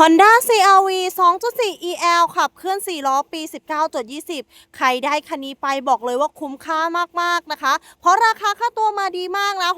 Honda CRV 2.4 EL ขับเคลื่อน 4 ล้อปี 19.20 ใครได้คันนี้ไปบอกเลยว่าคุ้มค่ามากๆนะคะ เพราะราคาค่าตัวมาดีมากนะ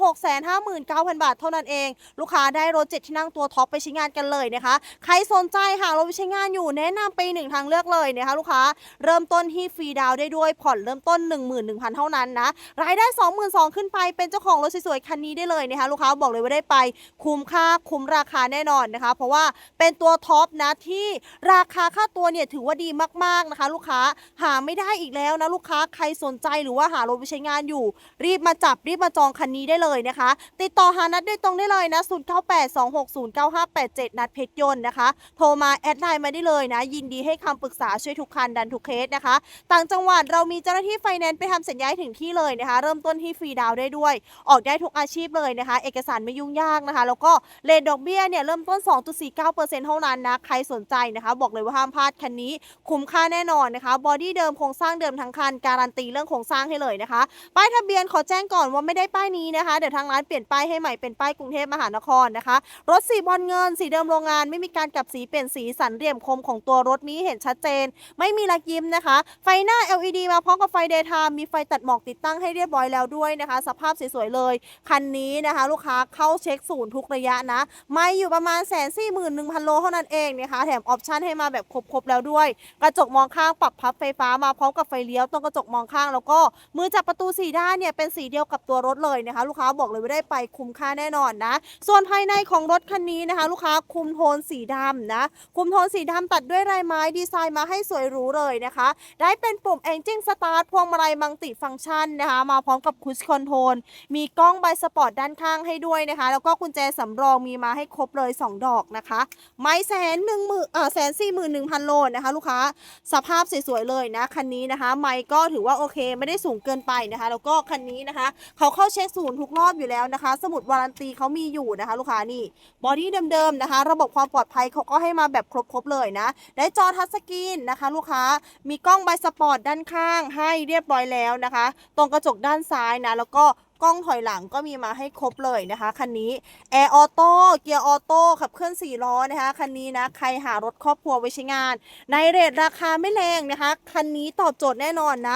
659,000 บาทเท่านั้นเอง ลูกค้าได้รถ7ที่นั่งตัวท็อปไปใช้งานกันเลยนะคะ ใครสนใจหารถไปใช้งานอยู่แนะนำไปหนึ่งทางเลือกเลยนะคะลูกค้า เริ่มต้นที่ฟรีดาวได้ด้วยผ่อนเริ่มต้น 11,000 เท่านั้นนะ รายได้ 22,000 ขึ้นไปเป็นเจ้าของรถสวยๆคันนี้ได้เลยนะคะลูกค้าบอกเลยว่าได้ไปคุ้มค่าคุ้มราคาแน่นอนนะคะ เพราะว่าเป็นตัวัวท็อปนะที่ราคาค่าตัวเนี่ยถือว่าดีมากๆนะคะ ลูกค้าหาไม่ได้อีกแล้วนะลูกค้าใครสนใจหรือว่าหารถไปใช้งานอยู่ รีบมาจับรีบมาจองคันนี้ได้เลยนะคะ ติดต่อหานัดได้ตรงได้เลยนะ0982609587นัดเพชรยนต์นะคะ โทรมาแอดไลน์มาได้เลยนะ ยินดีให้คำปรึกษาช่วยทุกคันดันทุกเคสนะคะ ต่างจังหวัดเรามีเจ้าหน้าที่ไฟแนนซ์ไปทำสัญญาให้ถึงที่เลยนะคะ เริ่มต้นที่ฟรีดาวน์ได้ด้วย ออกได้ทุกอาชีพเลยนะคะ เอกสารไม่ยุ่งยากนะคะ แล้วก็เลทดอกเบี้ยเนี่ยเริ่มต้น 2.49%เท่านั้นนะ ใครสนใจนะคะ บอกเลยว่าห้ามพลาดคันนี้ คุ้มค่าแน่นอนนะคะ บอดี้เดิมโครงสร้างเดิมทั้งคัน การันตีเรื่องโครงสร้างให้เลยนะคะ ป้ายทะเบียนขอแจ้งก่อนว่าไม่ได้ป้ายนี้นะคะ เดี๋ยวทางร้านเปลี่ยนป้ายให้ใหม่เป็นป้ายกรุงเทพมหานครนะคะ รถสีบอลเงิน สีเดิมโรงงาน ไม่มีการกลับสีเปลี่ยนสีสันเหลี่ยมคมของตัวรถนี้เห็นชัดเจน ไม่มีลักยิ้มนะคะ ไฟหน้า LED มาพร้อมกับไฟ daytime มีไฟตัดหมอกติดตั้งให้เรียบร้อยแล้วด้วยนะคะ สภาพสวยๆเลยคันนี้นะคะ ลูกค้าเข้าเช็คศูนย์ทุกระยะนะไม่อยู่ประมาณแสนสี่หมื่นหนึ่งพันโลท่านั้นเองนะคะแถมออปชันให้มาแบบครบๆแล้วด้วย กระจกมองข้างปรับพับไฟฟ้ามาพร้อมกับไฟเลี้ยวตรงกระจกมองข้างแล้วก็มือจับประตูสีด้านเนี่ยเป็นสีเดียวกับตัวรถเลยนะคะ ลูกค้าบอกเลยว่าได้ไปคุ้มค่าแน่นอนนะ ส่วนภายในของรถคันนี้นะคะ ลูกค้าคุมโทนสีดำนะ คุมโทนสีดำตัดด้วยลายไม้ดีไซน์มาให้สวยหรูเลยนะคะ ได้เป็นปุ่ม Engine Start พวงมาลัยมังติฟังก์ชันนะคะ มาพร้อมกับคุชคอนโทรลมีกล้องไบสปอร์ตด้านข้างให้ด้วยนะคะ แล้วก็กุญแจสำรองมีมาให้ครบเลย 2 ดอกนะคะ ไม่แสนหนึ่งหมื่นเออแสนสี่หมื่นหนึ่งพันโลนะคะ ลูกค้าสภาพสวยๆเลยนะคันนี้นะคะ ไม่ก็ถือว่าโอเคไม่ได้สูงเกินไปนะคะ แล้วก็คันนี้นะคะ เขาเข้าเช็คศูนย์ทุกรอบอยู่แล้วนะคะ สมุดวารันตีเขามีอยู่นะคะ ลูกค้านี่บอดี้เดิมๆนะคะ ระบบความปลอดภัยเขาก็ให้มาแบบครบๆเลยนะ ได้จอทัชสกรีนนะคะ ลูกค้ามีกล้องไบสปอร์ตด้านข้างให้เรียบร้อยแล้วนะคะ ตรงกระจกด้านซ้ายนะแล้วก็กล้องถอยหลังก็มีมาให้ครบเลยนะคะคันนี้แอร์ออโต้เกียร์ออโต้ขับเคลื่อน4ล้อนะคะคันนี้นะใครหารถครอบครัวไว้ใช้งาน ในเรทราคาไม่แรงนะคะคันนี้ตอบโจทย์แน่นอนนะ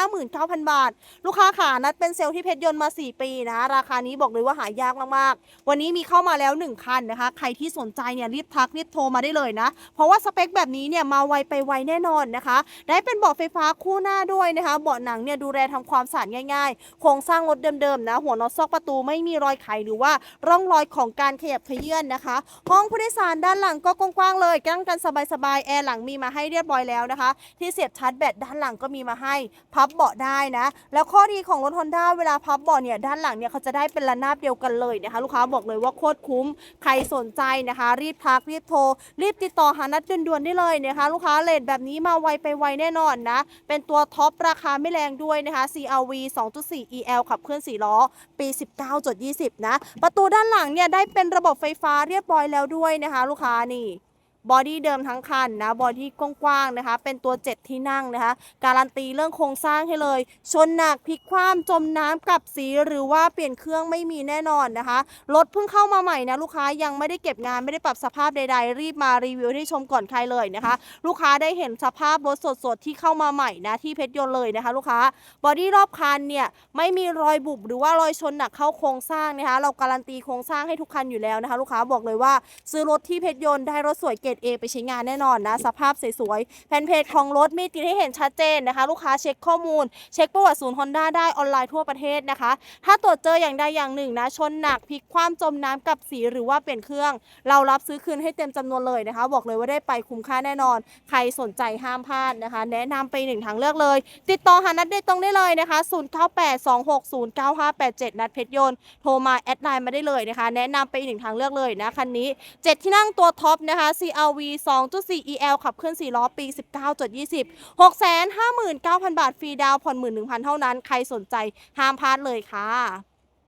659,000 บาท ลูกค้าขานัดเป็นเซลล์ที่เพชรยนต์มา 4 ปีนะะราคานี้บอกเลยว่าหายากมากๆ วันนี้มีเข้ามาแล้ว 1 คันนะคะ ใครที่สนใจเนี่ยรีบทักรีบโทรมาได้เลยนะ เพราะว่าสเปคแบบนี้เนี่ยมาไวไปไวแน่นอนนะคะ ได้เป็นเบาะไฟฟ้าคู่หน้าด้วยนะคะเบาะหนังเนี่ยดูแลทำความสะอาดง่ายๆโครงสร้างรถเเดิมๆนะ หัวนอตซอกประตูไม่มีรอยไขหรือว่าร่องรอยของการขยับเขยื่อนนะคะ ห้องผู้โดยสารด้านหลังก็กว้างๆเลยกั้งกันสบายๆแอร์หลังมีมาให้เรียบร้อยแล้วนะคะ ที่เสียบชาร์จแบตด้านหลังก็มีมาให้ พับเบาะได้นะ แล้วข้อดีของรถ Honda เวลาพับเบาะเนี่ยด้านหลังเนี่ยเขาจะได้เป็นระนาบเดียวกันเลยนะคะ ลูกค้าบอกเลยว่าโคตรคุ้มใครสนใจนะคะ รีบทักรีบโทร รีบติดต่อหานัดด่วนๆได้เลยนะคะ ลูกค้าเลทแบบนี้มาไวไปไวแน่นอนนะ เป็นตัวท็อปราคาไม่แรงด้วยนะคะ CRV 2.4 EL ขับเคลื่อน4ล้อปี 19.20 นะ ประตูด้านหลังเนี่ยได้เป็นระบบไฟฟ้าเรียบร้อยแล้วด้วยนะคะ ลูกค้านี่ บอดี้เดิมทั้งคันนะบอดี้กว้างๆนะคะ เป็นตัว 7 ที่นั่งนะคะ การันตีเรื่องโครงสร้างให้เลย ชนหนักพลิกคว่ำจมน้ำกลับสีหรือว่าเปลี่ยนเครื่องไม่มีแน่นอนนะคะ รถเพิ่งเข้ามาใหม่นะลูกค้ายังไม่ได้เก็บงานไม่ได้ปรับสภาพใด ๆ รีบมารีวิวให้ชมก่อนใครเลยนะคะ ลูกค้าได้เห็นสภาพรถสดๆที่เข้ามาใหม่นะที่เพชรยนต์เลยนะคะ ลูกค้าบอดี้รอบคันเนี่ยไม่มีรอยบุบหรือว่ารอยชนหนักเข้าโครงสร้างนะคะ เราการันตีโครงสร้างให้ทุกคันอยู่แล้วนะคะ ลูกค้าบอกเลยว่า ซื้อรถที่เพชรยนต์ได้รถสวยเกรด A ไปใช้งานแน่นอนนะ สภาพสวยๆแผ่นเพจของรถมีติดให้เห็นชัดเจนนะคะ ลูกค้าเช็คข้อมูล เช็คประวัติศูนย์ฮอนด้าได้ออนไลน์ทั่วประเทศนะคะ ถ้าตรวจเจออย่างใดอย่างหนึ่งนะ ชนหนักพลิกคว่ำจมน้ำกับสีหรือว่าเปลี่ยนเครื่อง เรารับซื้อคืนให้เต็มจำนวนเลยนะคะ บอกเลยว่าได้ไปคุ้มค่าแน่นอน ใครสนใจห้ามพลาดนะคะ แนะนำไปหนึ่งทางเลือกเลย ติดต่อหานัดได้ตรงได้เลยนะคะ0982609587 นัดเพชรยนต์โทรมาแอดไลน์มาได้เลยนะคะ แนะนำไปอีกหนึ่งทางเลือกเลยนะคันนี้ 7 ที่นั่งตัวท็อปนะคะ CRV 2.4 EL ขับเคลื่อน 4 ล้อปี 19.20 659,000 บาท ฟรีดาวผ่อน 11,000 เท่านั้น ใครสนใจห้ามพลาดเลยค่ะ